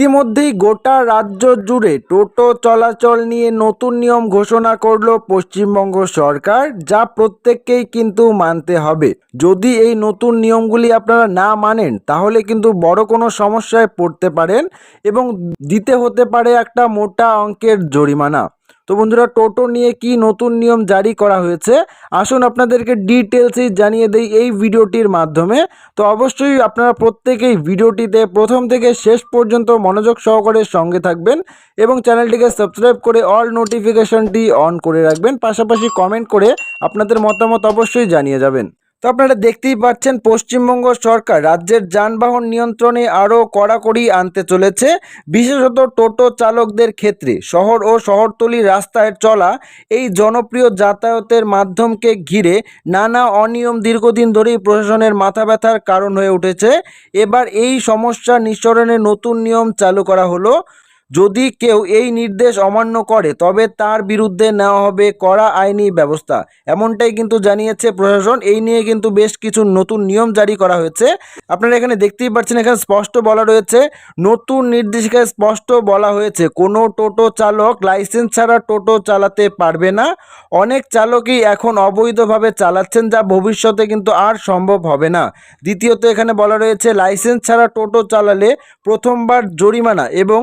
ইতিমধ্যেই গোটা রাজ্য জুড়ে টোটো চলাচল নিয়ে নতুন নিয়ম ঘোষণা করল পশ্চিমবঙ্গ সরকার, যা প্রত্যেককেই কিন্তু মানতে হবে। যদি এই নতুন নিয়মগুলি আপনারা না মানেন, তাহলে কিন্তু বড় কোনো সমস্যায় পড়তে পারেন এবং দিতে হতে পারে একটা মোটা অঙ্কের জরিমানা। তো বন্ধুরা, টোটো নিয়ে কি নতুন নিয়ম জারি করা হয়েছে? আসুন আপনাদেরকে ডিটেলসই জানিয়ে দেই এই ভিডিওটির মাধ্যমে। তো অবশ্যই আপনারা প্রত্যেকেই ভিডিওটিতে প্রথম থেকে শেষ পর্যন্ত মনোযোগ সহকারে সঙ্গে থাকবেন এবং চ্যানেলটিকে সাবস্ক্রাইব করে অল নোটিফিকেশনটি অন করে রাখবেন। পাশাপাশি কমেন্ট করে আপনাদের মতামত অবশ্যই জানিয়ে যাবেন। তো আপনারা দেখতেই পাচ্ছেন, পশ্চিমবঙ্গ সরকার রাজ্যের যানবাহন নিয়ন্ত্রণে আরও কড়াকড়ি আনতে চলেছে। বিশেষত টোটো চালকদের ক্ষেত্রে শহর ও শহরতলি রাস্তায় চলা এই জনপ্রিয় যাতায়াতের মাধ্যমকে ঘিরে নানা অনিয়ম দীর্ঘদিন ধরেই প্রশাসনের মাথা ব্যথার কারণ হয়ে উঠেছে। এবার এই সমস্যা নিঃসরণে নতুন নিয়ম চালু করা হলো। যদি কেউ এই নির্দেশ অমান্য করে, তবে তার বিরুদ্ধে নেওয়া হবে কড়া আইনি ব্যবস্থা। এমনটাই কিন্তু জানিয়েছে প্রশাসন। এই নিয়ে কিন্তু বেশ কিছু নতুন নিয়ম জারি করা হয়েছে। আপনারা এখানে দেখতেই পাচ্ছেন, এখানে স্পষ্ট বলা রয়েছে, নতুন নির্দেশিকায় স্পষ্ট বলা হয়েছে, কোনো টোটো চালক লাইসেন্স ছাড়া টোটো চালাতে পারবে না। অনেক চালকই এখন অবৈধভাবে চালাচ্ছেন যা ভবিষ্যতে কিন্তু আর সম্ভব হবে না। দ্বিতীয়ত এখানে বলা রয়েছে, লাইসেন্স ছাড়া টোটো চালালে প্রথমবার জরিমানা এবং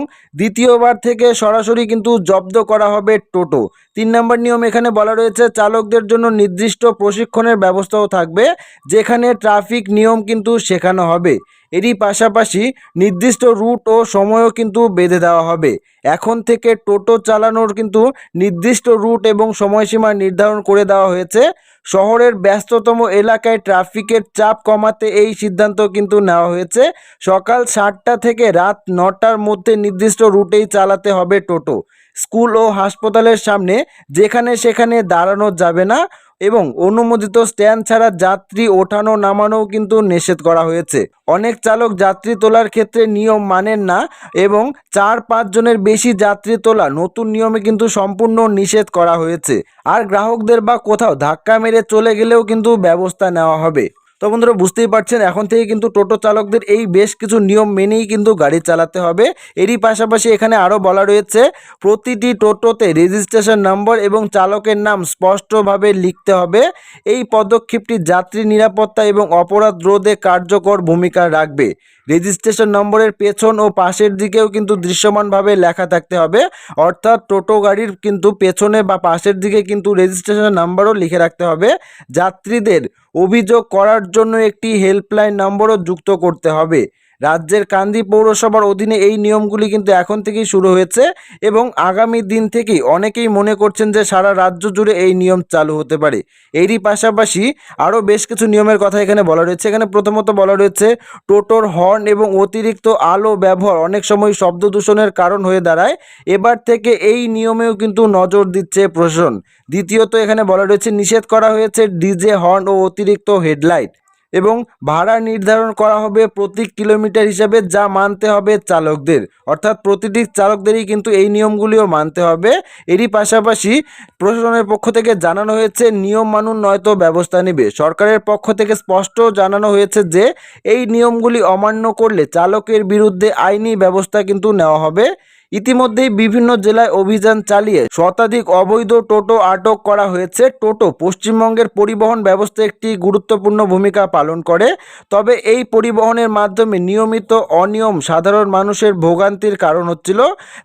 দ্বিতীয়বার থেকে সরাসরি কিন্তু জব্দ করা হবে টোটো। তিন নম্বর নিয়ম এখানে বলা রয়েছে, চালকদের জন্য নির্দিষ্ট প্রশিক্ষণের ব্যবস্থাও থাকবে, যেখানে ট্রাফিক নিয়ম কিন্তু শেখানো হবে। এরই পাশাপাশি নির্দিষ্ট রুট ও সময়ও কিন্তু বেঁধে দেওয়া হবে। এখন থেকে টোটো চালানোর কিন্তু নির্দিষ্ট রুট এবং সময়সীমা নির্ধারণ করে দেওয়া হয়েছে। শহরের ব্যস্ততম এলাকায় ট্রাফিকের চাপ কমাতে এই সিদ্ধান্ত কিন্তু নেওয়া হয়েছে। সকাল সাতটা থেকে রাত নটার মধ্যে নির্দিষ্ট রুটেই চালাতে হবে টোটো। স্কুল ও হাসপাতালের সামনে যেখানে সেখানে দাঁড়ানো যাবে না এবং অনুমোদিত স্ট্যান্ড ছাড়া যাত্রী ওঠানো নামানোও কিন্তু নিষেধ করা হয়েছে। অনেক চালক যাত্রী তোলার ক্ষেত্রে নিয়ম মানেন না এবং চার পাঁচ জনের বেশি যাত্রী তোলা নতুন নিয়মে কিন্তু সম্পূর্ণ নিষেধ করা হয়েছে। আর গ্রাহকদের বা কোথাও ধাক্কা মেরে চলে গেলেও কিন্তু ব্যবস্থা নেওয়া হবে। তো বন্ধুরা বুঝতেই পারছেন, এখন থেকে কিন্তু টোটো চালকদের এই বেশ কিছু নিয়ম মেনেই কিন্তু গাড়ি চালাতে হবে। এরই পাশাপাশি এখানে আরও বলা রয়েছে, প্রতিটি টোটোতে রেজিস্ট্রেশন নম্বর এবং চালকের নাম স্পষ্টভাবে লিখতে হবে। এই পদক্ষেপটি যাত্রী নিরাপত্তা এবং অপরাধ রোধে কার্যকর ভূমিকা রাখবে। রেজিস্ট্রেশন নম্বরের পেছন ও পাশের দিকেও কিন্তু দৃশ্যমানভাবে লেখা থাকতে হবে। অর্থাৎ টোটো গাড়ির কিন্তু পেছনে বা পাশের দিকে কিন্তু রেজিস্ট্রেশন নাম্বারও লিখে রাখতে হবে। যাত্রীদের অভিযোগ করার জন্য একটি হেল্পলাইন নম্বরও যুক্ত করতে হবে। রাজ্যের কান্দি পৌরসভার অধীনে এই নিয়মগুলি কিন্তু এখন থেকেই শুরু হয়েছে এবং আগামী দিন থেকেই অনেকেই মনে করছেন যে সারা রাজ্য জুড়ে এই নিয়ম চালু হতে পারে। এরই পাশাপাশি আরও বেশ কিছু নিয়মের কথা এখানে বলা রয়েছে। এখানে প্রথমত বলা রয়েছে, টোটোর হর্ন এবং অতিরিক্ত আলো ব্যবহার অনেক সময় শব্দ দূষণের কারণ হয়ে দাঁড়ায়। এবার থেকে এই নিয়মেও কিন্তু নজর দিচ্ছে প্রশাসন। দ্বিতীয়ত এখানে বলা রয়েছে, নিষেধ করা হয়েছে ডিজে হর্ন ও অতিরিক্ত হেডলাইট। এবং ভাড়া নির্ধারণ করা হবে প্রতি কিলোমিটার হিসাবে যা মানতে হবে চালকদের। অর্থাৎ প্রতিটি চালকদেরই কিন্তু এই নিয়মগুলিও মানতে হবে। এরই পাশাপাশি প্রশাসনের পক্ষ থেকে জানানো হয়েছে, নিয়ম মানুন নয়তো ব্যবস্থা নেবে। সরকারের পক্ষ থেকে স্পষ্ট জানানো হয়েছে যে, এই নিয়মগুলি অমান্য করলে চালকের বিরুদ্ধে আইনি ব্যবস্থা কিন্তু নেওয়া হবে। ইতিমধ্যেই বিভিন্ন জেলায় অভিযান চালিয়ে শতাধিক অবৈধ টোটো আটক করা হয়েছে। টোটো পশ্চিমবঙ্গের পরিবহন ব্যবস্থা একটি গুরুত্বপূর্ণ ভূমিকা পালন করে। তবে এই পরিবহনের মাধ্যমে নিয়মিত অনিয়ম সাধারণ মানুষের ভোগান্তির কারণ হচ্ছিল।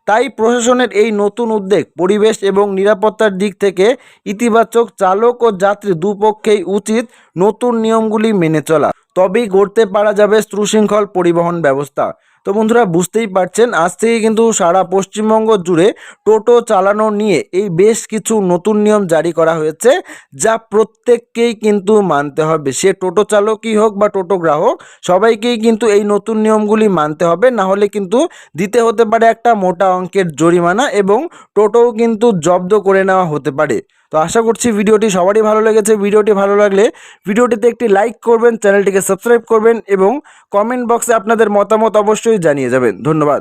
তাই প্রশাসনের এই নতুন উদ্যোগ পরিবেশ এবং নিরাপত্তার দিক থেকে ইতিবাচক চালক ও যাত্রী দুপক্ষেই উচিত নতুন নিয়মগুলি মেনে চলা। তবেই গড়তে পারা যাবে সুশৃঙ্খল পরিবহন ব্যবস্থা। তো বন্ধুরা বুঝতেই পারছেন, আজ থেকে কিন্তু সারা পশ্চিমবঙ্গ জুড়ে টোটো চালানো নিয়ে এই বেশ কিছু নতুন নিয়ম জারি করা হয়েছে, যা প্রত্যেককেই কিন্তু মানতে হবে। সে টোটো চালকই হোক বা টোটো গ্রাহক, সবাইকেই কিন্তু এই নতুন নিয়মগুলি মানতে হবে। না হলে কিন্তু দিতে হতে পারে একটা মোটা অঙ্কের জরিমানা এবং টোটোও কিন্তু জব্দ করে নেওয়া হতে পারে। তো আশা করছি ভিডিওটি সবারই ভালো লেগেছে। ভিডিওটি ভালো লাগলে ভিডিওটিতে একটি লাইক করবেন, চ্যানেলটিকে সাবস্ক্রাইব করবেন এবং কমেন্ট বক্সে আপনাদের মতামত অবশ্যই জানিয়ে যাবেন। ধন্যবাদ।